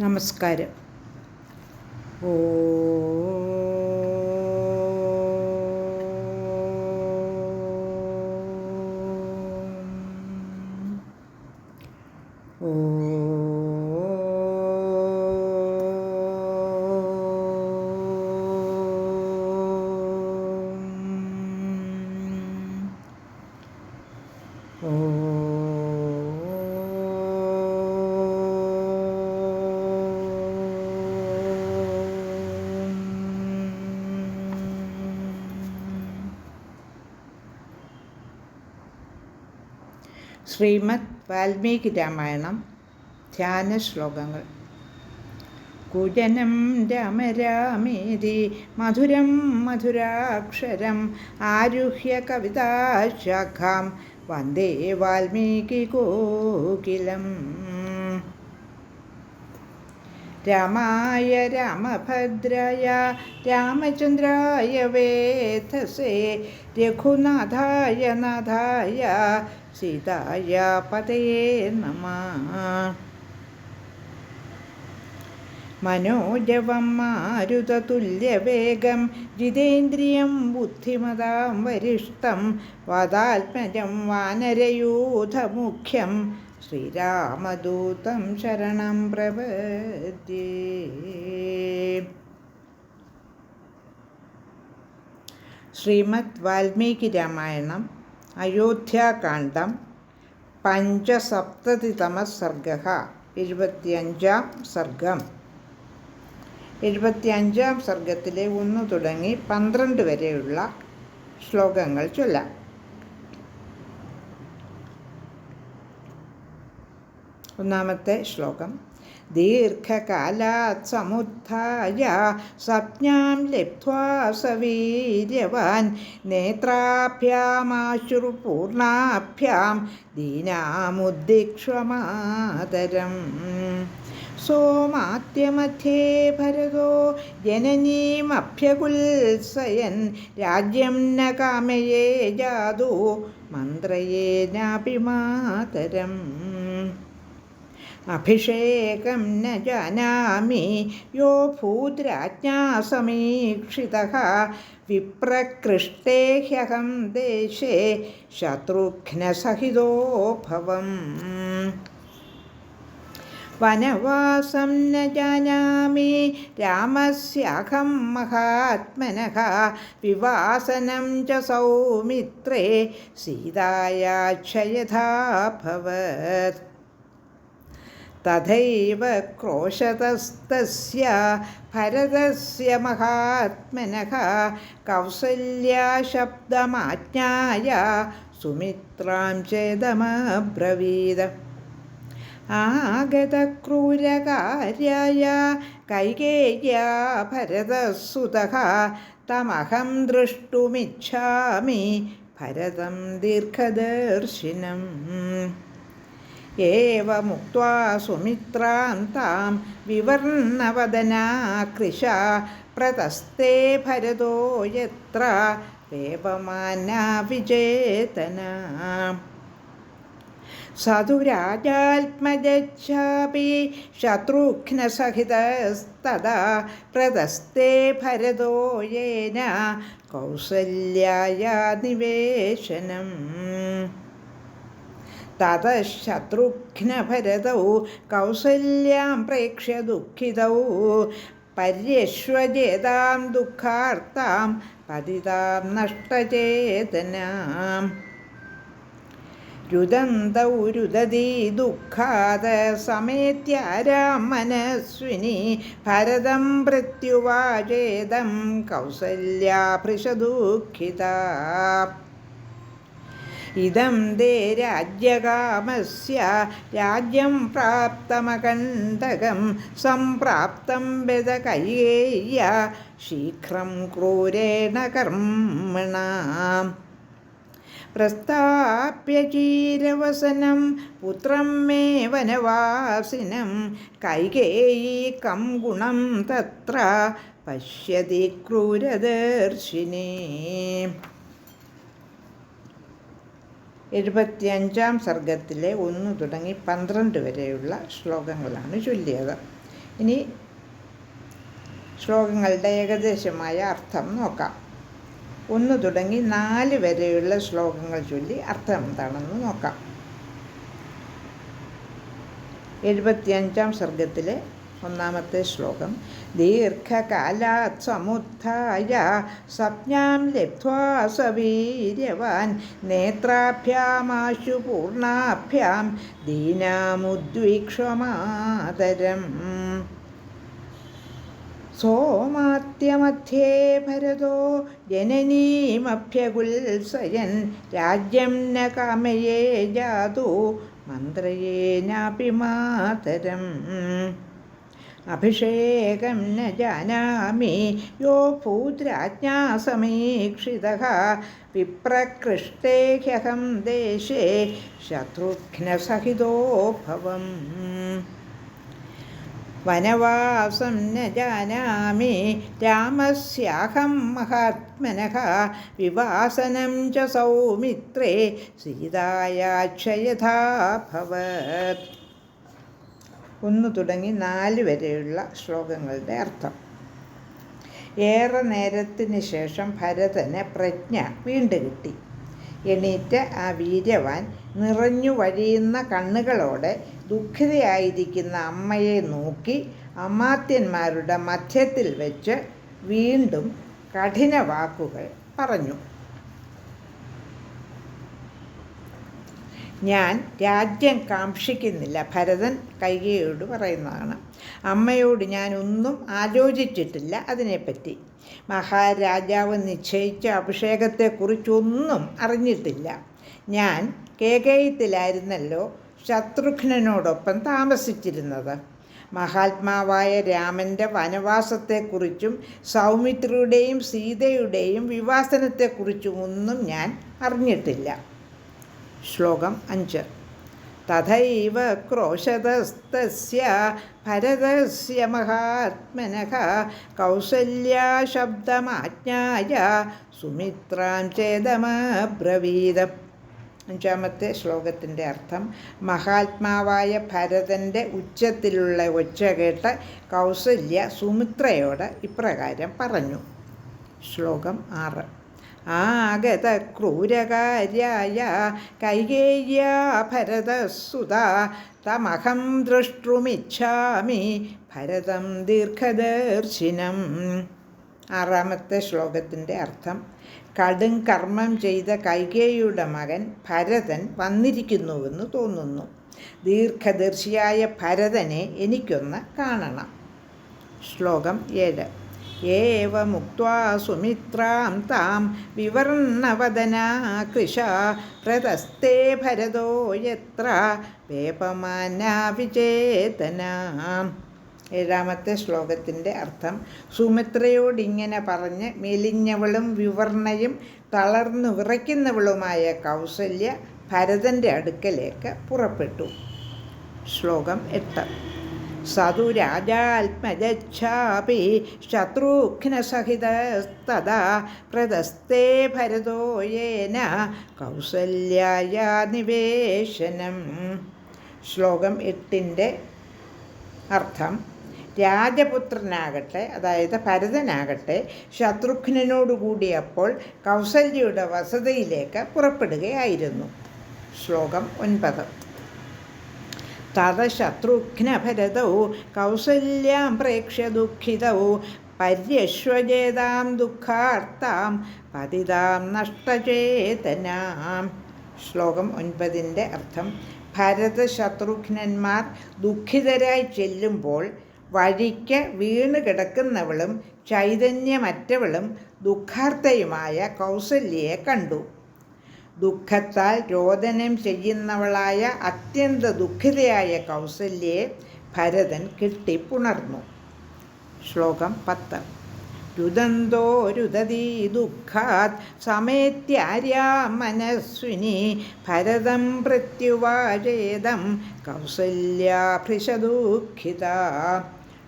നമസ്കാരം. ഓ ശ്രീമദ് വാൽമീകി രാമായണം ധ്യാന ശ്ലോകങ്ങൾ. കുജനം രാമരാമേതി മധുരം മധുരാക്ഷരം ആരുഹ്യ കവിതാശാഖാം വന്ദേ വാൽമീകി കോകിലം രാമായ രാമഭദ്രയ രാമചന്ദ്രായ വേധസേ രഘുനാഥായ നാഥായ സീതായ പതയേ നമ. മനോജവം മാരുതതുല്യവേഗം ജിതേന്ദ്രിയം ബുദ്ധിമതാം വരിഷ്ടം വദാത്മജം വാനരയൂഥമുഖ്യം ശ്രീരാമദൂതം ശരണം പ്രപദ്യേ ശ്രീമദ് വാൽമീകി രാമായണം അയോധ്യാകാന്ഡം പഞ്ചസപ്തതിതമ സർഗ എഴുപത്തിയഞ്ചാം സർഗം. എഴുപത്തിയഞ്ചാം സർഗത്തിലെ ഒന്ന് തുടങ്ങി പന്ത്രണ്ട് വരെയുള്ള ശ്ലോകങ്ങൾ ചൊല്ലാം. ഒന്നാമത്തെ ശ്ലോകം. ദീർഘകാലാത് സമുദ്ധായ സ്വപ്നാം ലബ്ധ്വാ സവീര്യവാൻ നേത്രാഭ്യാമാശുർപൂർണാഭ്യാം ദീനാമുദ്ദിക്ഷമാതരം സോമാത്യമധ്യേ ഭരതോ ജനനീമഭ്യകുൽസയൻ രാജ്യം ന കാമയേ ജാതു മന്ത്രയേനാപി മാതരം അഭിഷേകം ന ജാനാമി. യോ ഭൂദ്രാജ്ഞാ സമീക്ഷിത. വിപ്രകൃഷ്ടേ ഹ്യഹം ദേശേ ശത്രുഘ്നസഹിതോഭവം വനവാസം ന ജാനാമി. രാമസ്യഹം മഹാത്മനഃ. വിവാസനം ച സൗമിത്രേ. സീതായാക്ഷയഥാഭവത് തഥൈവ ക്രോശതസ്തസ്യ ഭരതസ്യ മഹാത്മനഃ കൗസല്യാശബ്ദമാജ്ഞായ സുമിത്രാം ചേതമബ്രവീത്. ആഗതക്രൂരകാര്യായ കൈകേയ്യ ഭരതസുതഃ തമഹം ദ്രഷ്ടുമിച്ഛാമി ഭരതം ദീർഘദർശിനം. ഏവമുക്വാ സുമിത്രാം താം വിവർണവദനാ കൃശ പ്രതസ്തേ ഭരതോ യത്ര വേപമാനാ വിജേതന. സധുരാജാത്മജാപി ശത്രുഘ്നസഹിതസ്തദാ പ്രതസ്തേ ഭരതോ യേന കൗസല്യായ നിവേശനം. തതശത്രുഘ്നഭരതൗ കൗസല്യാം പ്രേക്ഷ്യ ദുഃഖിതൗ പര്യശ്വജേതാം ദുഃഖാർത്താം പതിതാം നഷ്ടചേതനാം. രുദന്തൗ രുദതി ദുഃഖാത സമേത്യാരാം മനസ്വിനി ഭരതം മൃത്യുവാചേദം കൗസല്യാഭൃശദുഃഖിതാ. ഇതം ദേ രാജ്യകാമസ്യ രാജ്യം പ്രാപ്തമകണ്ഠകം സംപ്രാപ്തം ബദകൈയേയ ശീഘ്രം ക്രൂരേണ കർമ്മണ. പ്രസ്ഥാപ്യ ചീരവസനം പുത്രം മേ വനവാസിനം കൈകേയീ ഗുണം തത്ര പശ്യതി ക്രൂരദർശിനേ. എഴുപത്തിയഞ്ചാം സർഗത്തിലെ ഒന്ന് തുടങ്ങി പന്ത്രണ്ട് വരെയുള്ള ശ്ലോകങ്ങളാണ് ചൊല്ലിയത്. ഇനി ശ്ലോകങ്ങളുടെ ഏകദേശമായ അർത്ഥം നോക്കാം. ഒന്ന് തുടങ്ങി നാല് വരെയുള്ള ശ്ലോകങ്ങൾ ചൊല്ലി അർത്ഥം എന്താണെന്ന് നോക്കാം. എഴുപത്തിയഞ്ചാം സർഗത്തിലെ ഒന്നാമത്തെ ശ്ലോകം. ദീർഘകാലാത് സമുത്ഥായ സംജ്ഞാം ലബ്ധ്വാ സവീര്യവാൻ നേത്രാഭ്യാമാശു പൂർണാഭ്യാം ദീനാമുദ്വീക്ഷമാതരം. സോമാത്യമധ്യേ ഭരതോ ജനനീമഭ്യകുൽസയൻ രാജ്യം ന കാമയേ ജാതു മന്ത്രയേനാപി മാതരം അഭിഷേകം ന ജാനാമി യോ ഭൂദ്രാജ്ഞാ സമീക്ഷിത വിപ്രകൃഷ്ടേ ഹ്യഹം ദേശേ ശത്രുഘ്നസഹിതോ ഭവം വനവാസം ന ജാനാമി രാമസ്യാഹം മഹാത്മനഃ വിവാസനം ച സൗമിത്രേ സീതായാക്ഷയഥാഭവത് ഒന്ന് തുടങ്ങി നാല് വരെയുള്ള ശ്ലോകങ്ങളുടെ അർത്ഥം. ഏറെ നേരത്തിന് ശേഷം ഭരതന് പ്രജ്ഞ വീണ്ടും കിട്ടി. എണീറ്റ് ആ വീര്യവാൻ നിറഞ്ഞു വഴിയുന്ന കണ്ണുകളോടെ ദുഃഖിതയായിരിക്കുന്ന അമ്മയെ നോക്കി അമാത്യന്മാരുടെ മധ്യത്തിൽ വെച്ച് വീണ്ടും കഠിന വാക്കുകൾ പറഞ്ഞു. ഞാൻ രാജ്യം കാക്ഷിക്കുന്നില്ല. ഭരതൻ കൈകയോട് പറയുന്നതാണ്. അമ്മയോട് ഞാൻ ഒന്നും ആലോചിച്ചിട്ടില്ല അതിനെപ്പറ്റി. മഹാരാജാവ് നിശ്ചയിച്ച അഭിഷേകത്തെക്കുറിച്ചൊന്നും അറിഞ്ഞിട്ടില്ല. ഞാൻ കേകയത്തിലായിരുന്നല്ലോ ശത്രുഘ്നനോടൊപ്പം താമസിച്ചിരുന്നത്. മഹാത്മാവായ രാമന്റെ വനവാസത്തെക്കുറിച്ചും സൗമിത്രിയുടെയും സീതയുടെയും വിവാസനത്തെക്കുറിച്ചും ഒന്നും ഞാൻ അറിഞ്ഞിട്ടില്ല. ശ്ലോകം അഞ്ച്. തഥൈവ ക്രോശതസ്തസ്യ ഭരതസ്യ മഹാത്മനഃ കൗസല്യാശബ്ദമാജ്ഞായ സുമിത്രാം ചേതമബ്രവീത അഞ്ചാമത്തെ ശ്ലോകത്തിന്റെ അർത്ഥം മഹാത്മാവായ ഭരതന്റെ ഉച്ചത്തിലുള്ള ഒച്ച കേട്ട് കൗസല്യ സുമിത്രയോട് ഇപ്രകാരം പറഞ്ഞു. ശ്ലോകം ആറ്. ആഗത ക്രൂരകാര്യായ കൈകേയ്യ ഭരതസുത തമഹം ദ്രഷ്ടുമിച്ഛാമി ഭരതം ദീർഘദർശിനം. ആറാമത്തെ ശ്ലോകത്തിന്റെ അർത്ഥം കടും കർമ്മം ചെയ്ത കൈകേയുടെ മകൻ ഭരതൻ വന്നിരിക്കുന്നുവെന്ന് തോന്നുന്നു. ദീർഘദർശിയായ ഭരതനെ എനിക്കൊന്ന് കാണണം. ശ്ലോകം ഏഴ്. ഏവമുക്വാ सुमित्रां താം വിവർണവദനാ കൃശ പ്രതസ്തേ ഭരതോ യത്ര വേപമാനാ വിചേതനാം ഏഴാമത്തെ ശ്ലോകത്തിന്റെ അർത്ഥം സുമിത്രയോടിങ്ങനെ പറഞ്ഞ് മെലിഞ്ഞവളും വിവർണയും തളർന്നു വിറയ്ക്കുന്നവളുമായ കൗസല്യ ഭരതന്റെ അടുക്കലേക്ക് പുറപ്പെട്ടു. ശ്ലോകം എട്ട്. സതു രാജാത്മജാപി ശത്രുഘ്നസഹിതസ്തദാ പ്രതസ്തേ ഭരതോ യേന കൗസല്യായ നിവേശനം. ശ്ലോകം എട്ടിന്റെ അർത്ഥം രാജപുത്രനാകട്ടെ അതായത് ഭരതനാകട്ടെ ശത്രുഘ്നോടുകൂടിയപ്പോൾ കൗസല്യയുടെ വസതിയിലേക്ക് പുറപ്പെടുകയായിരുന്നു. ശ്ലോകം ഒൻപത്. തതശത്രുഘ്നഭരതൗ കൗസല്യാം പ്രേക്ഷ്യ ദുഃഖിതൗ പര്യശ്വജേതാം ദുഃഖാർത്താം പതിതാം നഷ്ടചേതനാം. ശ്ലോകം ഒൻപതിന്റെ അർത്ഥം ഭരത ശത്രുഘ്നന്മാർ ദുഃഖിതരായി ചെല്ലുമ്പോൾ വഴിക്ക് വീണ് കിടക്കുന്നവളും ചൈതന്യമറ്റവളും ദുഃഖാർത്ഥയുമായ കൗസല്യയെ കണ്ടു. ദുഃഖത്താൽ രോദനം ചെയ്യുന്നവളായ അത്യന്ത ദുഃഖിതയായ കൗസല്യെ ഭരതൻ കെട്ടിപ്പുണർന്നു. ശ്ലോകം പത്ത്. രുദന്തോ രുദതി ദുഃഖാത് സമേത്യാര്യാ മനസ്വിനി ഭരതം പ്രത്യുവാചേതം കൗസല്യാഭൃശദുഃഖിത.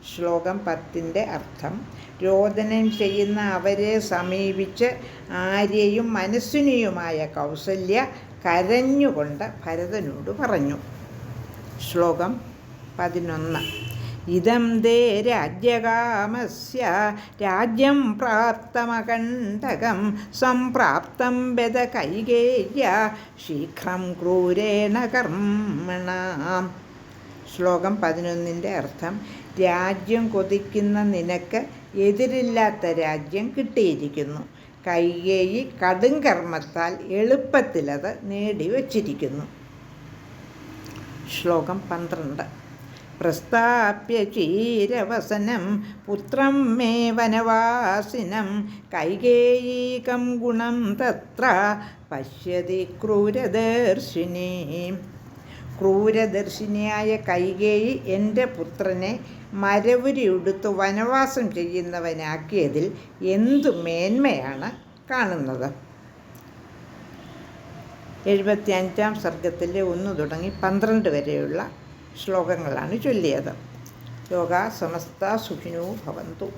ശ്ലോകം പത്തിന്റെ അർത്ഥം. രോദനം ചെയ്യുന്ന അവരെ സമീപിച്ച് ആര്യയും മനസ്സിനിയുമായ കൗസല്യ കരഞ്ഞുകൊണ്ട് ഭരതനോട് പറഞ്ഞു. ശ്ലോകം പതിനൊന്ന്. ഇതം ദേ രാജ്യകാമസ്യ രാജ്യം പ്രാപ്തമകണ്ഠകം സംപ്രാപ്തം ബദ കൈകേയ ശീഘ്രം ക്രൂരേണ കർമ്മണ. ശ്ലോകം പതിനൊന്നിന്റെ അർത്ഥം രാജ്യം കൊതിക്കുന്ന നിനക്ക് എതിരില്ലാത്ത രാജ്യം കിട്ടിയിരിക്കുന്നു. കൈകേയി കടും കർമ്മത്താൽ എളുപ്പത്തിലത് നേടിവച്ചിരിക്കുന്നു. ശ്ലോകം പന്ത്രണ്ട്. പ്രസ്താപ്യ ക്ഷീരവസനം പുത്രം മേ വനവാസിനം കൈകേയീകം ഗുണം തത്ര പശ്യതി ക്രൂരദർശിനി. ക്രൂരദർശിനിയായ കൈകേയി എന്റെ പുത്രനെ മരവുരി ഉടുത്ത് വനവാസം ചെയ്യുന്നവനാക്കിയതിൽ എന്തു മേന്മയാണ് കാണുന്നത്? എഴുപത്തിയഞ്ചാം സർഗത്തിലെ ഒന്ന് തുടങ്ങി പന്ത്രണ്ട് വരെയുള്ള ശ്ലോകങ്ങളാണ് ചൊല്ലിയത്. യോഗ സമസ്ത സുഖിനോ ഭവന്തു.